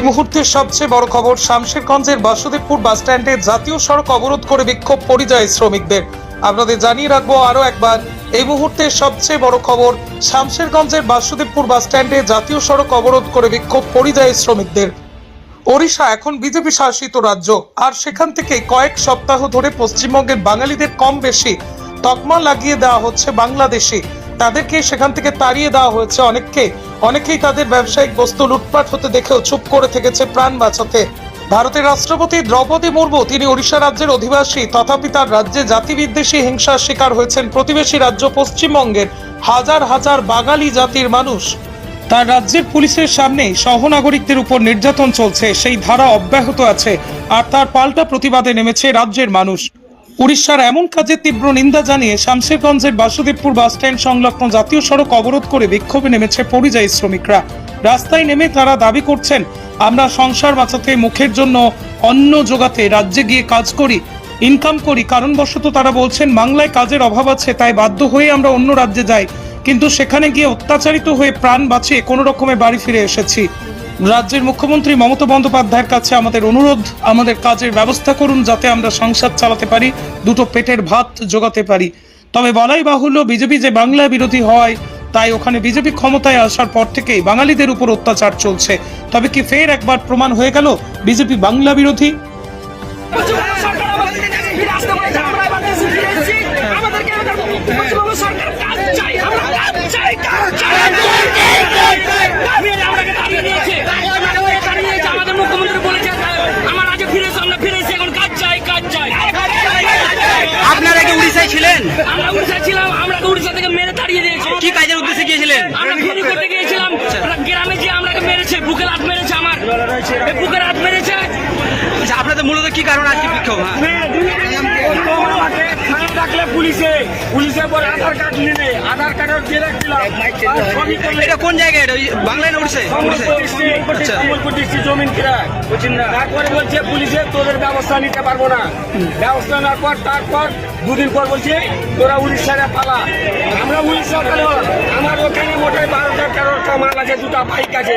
এই মুহূর্তের সবচেয়ে বড় খবর, শামশেরগঞ্জের বাসুদেবপুর বাসস্ট্যান্ডে জাতীয় সড়ক অবরোধ করে বিক্ষোভ পরিযায়ী শ্রমিকদের। আপনাদের জানিয়ে রাখব আরও একবার, এই মুহূর্তের সবচেয়ে বড় খবর, শামশেরগঞ্জের বাসুদেবপুর বাসস্ট্যান্ডে জাতীয় সড়ক অবরোধ করে বিক্ষোভ পরিযায়ী শ্রমিকদের। ওড়িশা এখন বিজেপি শাসিত রাজ্য, আর সেখান থেকে কয়েক সপ্তাহ ধরে পশ্চিমবঙ্গের বাঙালিদের কম বেশি তকমা লাগিয়ে দেওয়া হচ্ছে বাংলাদেশি। তাদেরকে সেখান থেকে তাড়িয়ে দেওয়া হয়েছে। অনেককে, অনেকেই তাদের ব্যবসায়িক বস্তু লুটপাট হতে দেখেও চুপ করে থেকেছে প্রাণ বাঁচাতে। ভারতের রাষ্ট্রপতি দ্রৌপদী মুর্মু, তিনি ওড়িশা রাজ্যের অধিবাসী, তথাপি তার রাজ্যে জাতিবিদ্বেষী হিংসার শিকার হয়েছেন প্রতিবেশী রাজ্য পশ্চিমবঙ্গের হাজার হাজার বাঙালি জাতির মানুষ। তার রাজ্যের পুলিশের সামনে সহনাগরিকদের উপর নির্যাতন চলছে, সেই ধারা অব্যাহত আছে, আর তার পাল্টা প্রতিবাদে নেমেছে রাজ্যের মানুষ। উড়িষ্যার এমন কাজে তীব্র নিন্দা জানিয়ে শামশেরগঞ্জের বাসুদেবপুর বাসস্ট্যান্ড সংলগ্ন জাতীয় সড়ক অবরোধ করে বিক্ষোভে নেমেছে পরিযায়ী শ্রমিকরা। রাস্তায় নেমে তারা দাবি করছেন, আমরা সংসার বাঁচাতে, মুখের জন্য অন্ন জোগাতে, রাজ্যে গিয়ে কাজ করি ইনকাম করি। কারণবশত তারা বলছেন, বাংলায় কাজের অভাব আছে, তাই বাধ্য হয়ে আমরা অন্য রাজ্যে যাই। কিন্তু সেখানে গিয়ে অত্যাচারিত হয়ে প্রাণ বাঁচিয়ে কোনো রকমে বাড়ি ফিরে এসেছি। রাজ্যের মুখ্যমন্ত্রী মমতা বন্দ্যোপাধ্যায়ের কাছে আমাদের অনুরোধ, আমাদের কাজের ব্যবস্থা করুন যাতে আমরা সংসার চালাতে পারি, দুটো পেটের ভাত জোগাতে পারি। তবে বলাই বাহুল্য, বিজেপি যে বাংলা বিরোধী হয়, তাই ওখানে বিজেপি ক্ষমতায় আসার পর থেকেই বাঙালিদের উপর অত্যাচার চলছে। তবে কি ফের একবার প্রমাণ হয়ে গেল, বিজেপি বাংলা বিরোধী? আমাদের উড়িষ্যায় আমরা উড়িষ্যা ছিলাম আমরা উড়িষ্যা থেকে মেরে তাড়িয়ে দিয়েছে। কি কাজের উদ্দেশ্যে গিয়েছিলেন? আমরা ফেরি করতে গিয়েছিলাম। গ্রামে যে আমরাকে মেরেছে বুকের হাত মেরেছে আমার। বুকের হাত মেরেছে। আচ্ছা, আপনাদের মূলত কি কারণ আজকে বিক্ষোভ? হ্যাঁ? পুলিশে পুলিশে পরে আধার কার্ড নিলে আধার কার্ডের জেরক্স দিলাম এটা কোন জায়গায় এটা? বাংলায় না উড়িষ্যায়? আচ্ছা। সম্বলপুর ডিস্ট্রিক্ট জমিন কিরায়। তারপরে বলছে পুলিশে তোদের ব্যবস্থা নিতে পারব না। ব্যবস্থা নেওয়ার পর তারপর দুদিন পর বলছে তোরা উড়িষ্যারে পালা। আমরা উড়িষ্যা পালো আমার ওখানে মোটে বারোটা তেরোটা মাল আছে দুটা বাইক আছে।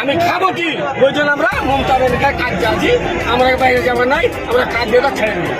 আমি খাব কি? ওই জন্য আমরা মমতা বেদিকার কাজ আছি। আমরা বাইরে যাব নাই আমরা কাজ দিয়ে ছেড়ে নেব